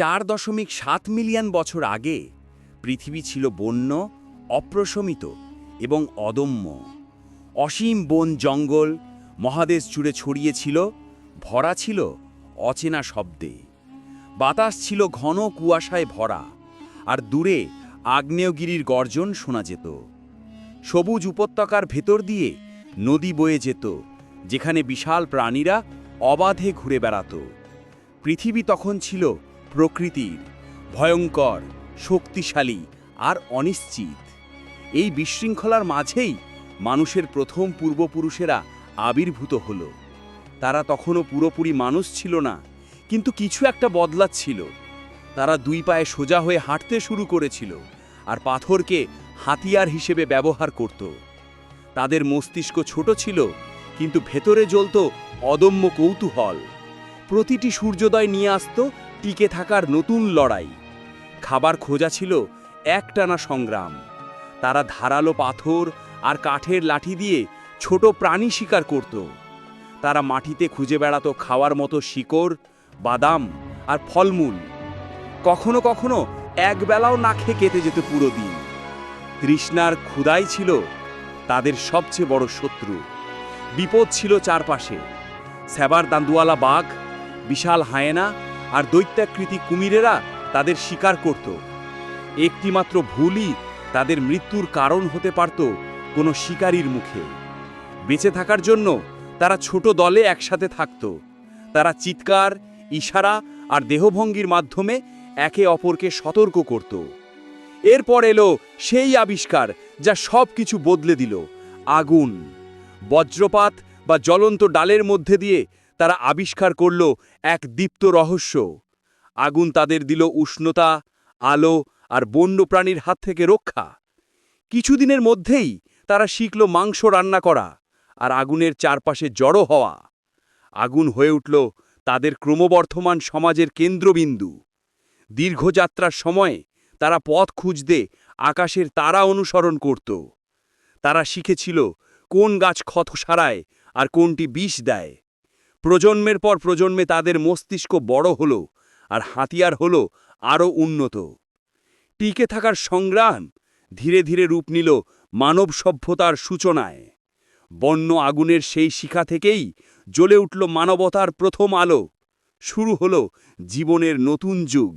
চার দশমিক সাত মিলিয়ন বছর আগে পৃথিবী ছিল বন্য, অপ্রশমিত এবং অদম্য। অসীম বন জঙ্গল, মহাদেশ জুড়ে ছড়িয়েছিল ভরা ছিল অচেনা শব্দে। বাতাস ছিল ঘন কুয়াশায় ভরা, আর দূরে আগ্নেয়গিরির গর্জন শোনা যেত। সবুজ উপত্যকার ভেতর দিয়ে নদী বয়ে যেত, যেখানে বিশাল প্রাণীরা অবাধে ঘুরে বেড়াত। পৃথিবী তখন ছিল প্রকৃতির ভয়ঙ্কর, শক্তিশালী আর অনিশ্চিত। এই বিশৃঙ্খলার মাঝেই মানুষের প্রথম পূর্বপুরুষেরা আবির্ভূত হল। তারা তখনও পুরোপুরি মানুষ ছিল না, কিন্তু কিছু একটা বদলাচ্ছিল তারা দুই পায়ে সোজা হয়ে হাঁটতে শুরু করেছিল আর পাথরকে হাতিয়ার হিসেবে ব্যবহার করত। তাদের মস্তিষ্ক ছোট ছিল, কিন্তু ভেতরে জ্বলত অদম্য কৌতূহল। প্রতিটি সূর্যোদয় নিয়ে আসত টিকে থাকার নতুন লড়াই। খাবার খোঁজা ছিল একটানা সংগ্রাম। তারা ধারালো পাথর আর কাঠের লাঠি দিয়ে ছোট প্রাণী শিকার করত। তারা মাটিতে খুঁজে বেড়াতো খাওয়ার মতো শিকড়, বাদাম আর ফলমূল। কখনো কখনো একবেলাও না খেয়ে কেটে যেত পুরো দিন। তৃষ্ণার ক্ষুদাই ছিল তাদের সবচেয়ে বড় শত্রু। বিপদ ছিল চারপাশে। স্যাবার দান্দুয়ালা বাঘ, বিশাল হায়েনা আর দৈত্যাকৃতি কুমিরেরা তাদের শিকার করত। একটিমাত্র ভুলই তাদের মৃত্যুর কারণ হতে পারত কোনো শিকারীর মুখে। বেঁচে থাকার জন্য তারা ছোট দলে একসাথে থাকত। তারা চিৎকার, ইশারা আর দেহভঙ্গির মাধ্যমে একে অপরকে সতর্ক করত। এরপর এলো সেই আবিষ্কার যা সব কিছু বদলে দিল। আগুন, বজ্রপাত বা জ্বলন্ত ডালের মধ্যে দিয়ে তারা আবিষ্কার করল এক দীপ্ত রহস্য। আগুন তাদের দিল উষ্ণতা, আলো আর বন্য প্রাণীর হাত থেকে রক্ষা। কিছুদিনের মধ্যেই তারা শিখল মাংস রান্না করা আর আগুনের চারপাশে জড়ো হওয়া। আগুন হয়ে উঠল তাদের ক্রমবর্ধমান সমাজের কেন্দ্রবিন্দু। দীর্ঘযাত্রার সময়ে তারা পথ খুঁজতে আকাশের তারা অনুসরণ করত। তারা শিখেছিল কোন গাছ ক্ষত সারায় আর কোনটি বিষ দেয়। প্রজন্মের পর প্রজন্মে তাদের মস্তিষ্ক বড় হল আর হাতিয়ার হল আরও উন্নত। টিকে থাকার সংগ্রাম ধীরে ধীরে রূপ নিল মানব সভ্যতার সূচনায়। বন্য আগুনের সেই শিখা থেকেই জ্বলে উঠল মানবতার প্রথম আলো। শুরু হল জীবনের নতুন যুগ।